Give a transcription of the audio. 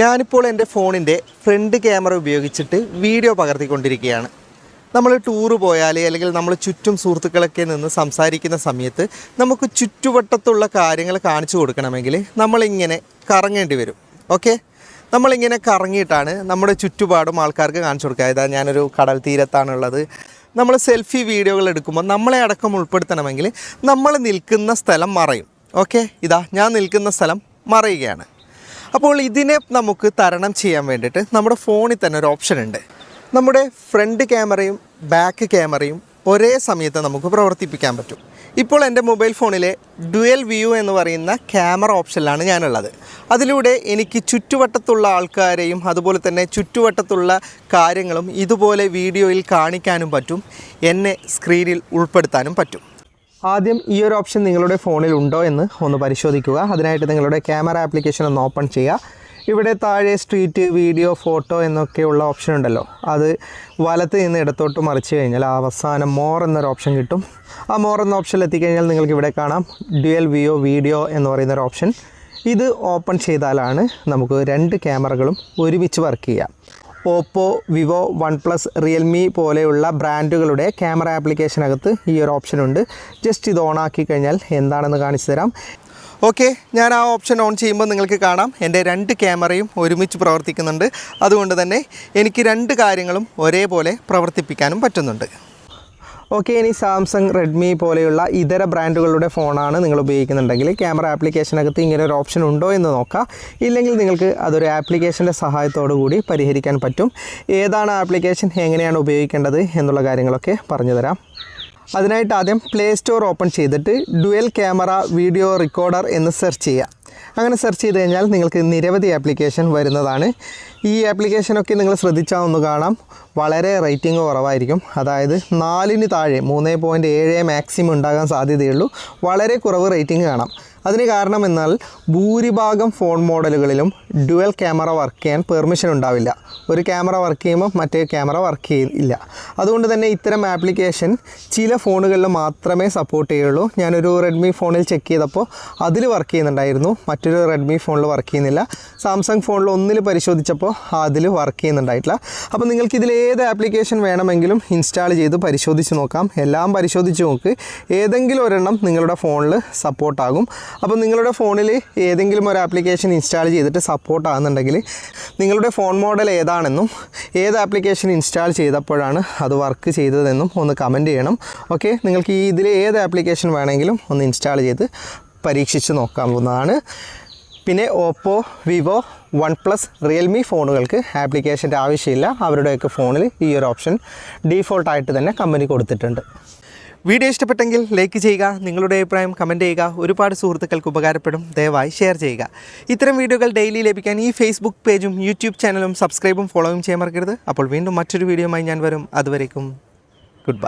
ഞാനിപ്പോൾ എന്റെ ഫോണിന്റെ ഫ്രണ്ട് ക്യാമറ ഉപയോഗിച്ചിട്ട് വീഡിയോ പകർത്തിക്കൊണ്ടിരിക്കുകയാണ്. നമ്മൾ ടൂർ പോയാൽ അല്ലെങ്കിൽ നമ്മൾ ചുറ്റും സുഹൃത്തുക്കളൊക്കെ നിന്ന് സംസാരിക്കുന്ന സമയത്ത് നമുക്ക് ചുറ്റുവട്ടത്തുള്ള കാര്യങ്ങൾ കാണിച്ചു കൊടുക്കണമെങ്കിൽ നമ്മളിങ്ങനെ കറങ്ങേണ്ടി വരും. ഓക്കെ? നമ്മളിങ്ങനെ കറങ്ങിയിട്ടാണ് നമ്മുടെ ചുറ്റുപാടും ആൾക്കാർക്ക് കാണിച്ചു കൊടുക്കുക. അതായത് ഞാനൊരു കടൽ തീരത്താണുള്ളത്. നമ്മൾ സെൽഫി വീഡിയോകൾ എടുക്കുമ്പോൾ നമ്മളെ അടക്കം ഉൾപ്പെടുത്തണമെങ്കിൽ നമ്മൾ നിൽക്കുന്ന സ്ഥലം മറയും. ഓക്കെ? ഇതാ ഞാൻ നിൽക്കുന്ന സ്ഥലം മറയുകയാണ്. അപ്പോൾ ഇതിനെ നമുക്ക് തരണം ചെയ്യാൻ വേണ്ടിയിട്ട് നമ്മുടെ ഫോണിൽ തന്നെ ഒരു ഓപ്ഷൻ ഉണ്ട്. നമ്മുടെ ഫ്രണ്ട് ക്യാമറയും ബാക്ക് ക്യാമറയും ഒരേ സമയത്ത് നമുക്ക് പ്രവർത്തിപ്പിക്കാൻ പറ്റും. ഇപ്പോൾ എന്റെ മൊബൈൽ ഫോണിലെ ഡുവൽ വ്യൂ എന്ന് പറയുന്ന ക്യാമറ ഓപ്ഷനിലാണ് ഞാനുള്ളത്. അതിലൂടെ എനിക്ക് ചുറ്റുവട്ടത്തുള്ള ആൾക്കാരെയും അതുപോലെ തന്നെ ചുറ്റുവട്ടത്തുള്ള കാര്യങ്ങളും ഇതുപോലെ വീഡിയോയിൽ കാണിക്കാനും പറ്റും. എന്നെ സ്ക്രീനിൽ ഉൾപ്പെടുത്താനും പറ്റും. ആദ്യം ഈ ഒരു ഓപ്ഷൻ നിങ്ങളുടെ ഫോണിൽ ഉണ്ടോ എന്ന് ഒന്ന് പരിശോധിക്കുക. അതിനായിട്ട് നിങ്ങളുടെ ക്യാമറ ആപ്ലിക്കേഷൻ ഒന്ന് ഓപ്പൺ ചെയ്യുക. ഇവിടെ താഴെ സ്ട്രീറ്റ് വീഡിയോ ഫോട്ടോ എന്നൊക്കെയുള്ള ഓപ്ഷൻ ഉണ്ടല്ലോ. അത് വലത്ത് നിന്ന് ഇടത്തോട്ട് മറിച്ച് കഴിഞ്ഞാൽ അവസാനം മോർ എന്നൊരു ഓപ്ഷൻ കിട്ടും. ആ മോർ എന്ന ഓപ്ഷനിൽ എത്തിക്കഴിഞ്ഞാൽ നിങ്ങൾക്ക് ഇവിടെ കാണാം. ഡ്യുവൽ വിയോ വീഡിയോ എന്ന് പറയുന്ന ഒരു ഓപ്ഷൻ ഇത് ഓപ്പൺ ചെയ്താലാണ് നമുക്ക് രണ്ട് ക്യാമറകളും ഒരുമിച്ച് വർക്ക് ചെയ്യാം. Oppo Vivo OnePlus Realme പോലെയുള്ള ബ്രാൻഡുകളുടെ ക്യാമറ ആപ്ലിക്കേഷനകത്ത് ഈ ഒരു ഓപ്ഷൻ ഉണ്ട്. ജസ്റ്റ് ഇത് ഓൺ ആക്കി കഴിഞ്ഞാൽ എന്താണെന്ന് കാണിച്ചു തരാം. ഓക്കെ ഞാൻ ആ ഓപ്ഷൻ ഓൺ ചെയ്യുമ്പോൾ നിങ്ങൾക്ക് കാണാം. എന്റെ രണ്ട് ക്യാമറയും ഒരുമിച്ച് പ്രവർത്തിക്കുന്നുണ്ട്. അതുകൊണ്ട് തന്നെ എനിക്ക് രണ്ട് കാര്യങ്ങളും ഒരേപോലെ പ്രവർത്തിപ്പിക്കാനും പറ്റുന്നുണ്ട്. ഓക്കെ ഇനി സാംസങ് റെഡ്മി പോലെയുള്ള ഇതര ബ്രാൻഡുകളുടെ ഫോണാണ് നിങ്ങൾ ഉപയോഗിക്കുന്നുണ്ടെങ്കിൽ ക്യാമറ ആപ്ലിക്കേഷനകത്ത് ഇങ്ങനെ ഒരു ഓപ്ഷൻ ഉണ്ടോ എന്ന് നോക്കാം. ഇല്ലെങ്കിൽ നിങ്ങൾക്ക് അതൊരു ആപ്ലിക്കേഷന്റെ സഹായത്തോടു കൂടി പരിഹരിക്കാൻ പറ്റും. ഏതാണ് ആപ്ലിക്കേഷൻ? എങ്ങനെയാണ് ഉപയോഗിക്കേണ്ടത്? എന്നുള്ള കാര്യങ്ങളൊക്കെ പറഞ്ഞു തരാം. അതിനായിട്ട് ആദ്യം പ്ലേ സ്റ്റോർ ഓപ്പൺ ചെയ്തിട്ട് ഡുവൽ ക്യാമറ വീഡിയോ റെക്കോർഡർ എന്ന് സെർച്ച് ചെയ്യുക. അങ്ങനെ സെർച്ച് ചെയ്ത് കഴിഞ്ഞാൽ നിങ്ങൾക്ക് നിരവധി ആപ്ലിക്കേഷൻ വരുന്നതാണ്. ഈ ആപ്ലിക്കേഷനൊക്കെ നിങ്ങൾ ശ്രദ്ധിച്ചാൽ ഒന്ന് കാണാം. വളരെ റേറ്റിംഗ് കുറവായിരിക്കും. അതായത് നാലിന് താഴെ മൂന്ന് പോയിന്റ് ഏഴ് മാക്സിമം ഉണ്ടാകാൻ സാധ്യതയുള്ളൂ. വളരെ കുറവ് റേറ്റിംഗ് കാണാം. അതിന് കാരണം എന്നാൽ ഭൂരിഭാഗം ഫോൺ മോഡലുകളിലും ഡുവൽ ക്യാമറ വർക്ക് ചെയ്യാൻ പെർമിഷൻ ഉണ്ടാവില്ല. ഒരു ക്യാമറ വർക്ക് ചെയ്യുമ്പോൾ മറ്റേ ക്യാമറ വർക്ക് ചെയ്യില്ല അതുകൊണ്ട് തന്നെ ഇത്തരം ആപ്ലിക്കേഷൻ ചില ഫോണുകളിൽ മാത്രമേ സപ്പോർട്ട് ചെയ്യുള്ളൂ. ഞാനൊരു റെഡ്മി ഫോണിൽ ചെക്ക് ചെയ്തപ്പോൾ അതിൽ വർക്ക് ചെയ്യുന്നുണ്ടായിരുന്നു. മറ്റൊരു റെഡ്മി ഫോണിൽ വർക്ക് ചെയ്യുന്നില്ല. സാംസങ് ഫോണിൽ ഒന്നിൽ പരിശോധിച്ചപ്പോൾ അതിൽ വർക്ക് ചെയ്യുന്നുണ്ടായിട്ടില്ല. അപ്പോൾ നിങ്ങൾക്ക് ഇതിൽ ഏത് ആപ്ലിക്കേഷൻ വേണമെങ്കിലും ഇൻസ്റ്റാൾ ചെയ്ത് പരിശോധിച്ച് നോക്കാം. എല്ലാം പരിശോധിച്ച് നോക്ക്. ഏതെങ്കിലും ഒരെണ്ണം നിങ്ങളുടെ ഫോണിൽ സപ്പോർട്ടാകും അപ്പോൾ നിങ്ങളുടെ ഫോണിൽ ഏതെങ്കിലും ഒരു ആപ്ലിക്കേഷൻ ഇൻസ്റ്റാൾ ചെയ്തിട്ട് സപ്പോർട്ട് ആകുന്നുണ്ടെങ്കിൽ നിങ്ങളുടെ ഫോൺ മോഡൽ ഏതാണെന്നും ഏത് ആപ്ലിക്കേഷൻ ഇൻസ്റ്റാൾ ചെയ്തപ്പോഴാണ് അത് വർക്ക് ചെയ്തതെന്നും ഒന്ന് കമന്റ് ചെയ്യണം. ഓക്കെ നിങ്ങൾക്ക് ഈ ഇതിൽ ഏത് ആപ്ലിക്കേഷൻ വേണമെങ്കിലും ഒന്ന് ഇൻസ്റ്റാൾ ചെയ്ത് പരീക്ഷിച്ച് നോക്കാവുന്നതാണ്. പിന്നെ Oppo Vivo OnePlus Realme ഫോണുകൾക്ക് ആപ്ലിക്കേഷന്റെ ആവശ്യമില്ല. അവരുടെയൊക്കെ ഫോണിൽ ഈ ഒരു ഓപ്ഷൻ ഡീഫോൾട്ടായിട്ട് തന്നെ കമ്പനി കൊടുത്തിട്ടുണ്ട്. വീഡിയോ ഇഷ്ടപ്പെട്ടെങ്കിൽ ലൈക്ക് ചെയ്യുക നിങ്ങളുടെ അഭിപ്രായം കമന്റ് ചെയ്യുക ഒരുപാട് സുഹൃത്തുക്കൾക്ക് ഉപകാരപ്പെടും. ദയവായി ഷെയർ ചെയ്യുക. ഇത്തരം വീഡിയോകൾ ഡെയിലി ലഭിക്കാൻ ഈ ഫേസ്ബുക്ക് പേജും യൂട്യൂബ് ചാനലും സബ്സ്ക്രൈബും ഫോളോയും ചെയ്യാൻ മറക്കരുത്. അപ്പോൾ വീണ്ടും മറ്റൊരു വീഡിയോയുമായി ഞാൻ വരും. അതുവരേക്കും ഗുഡ് ബൈ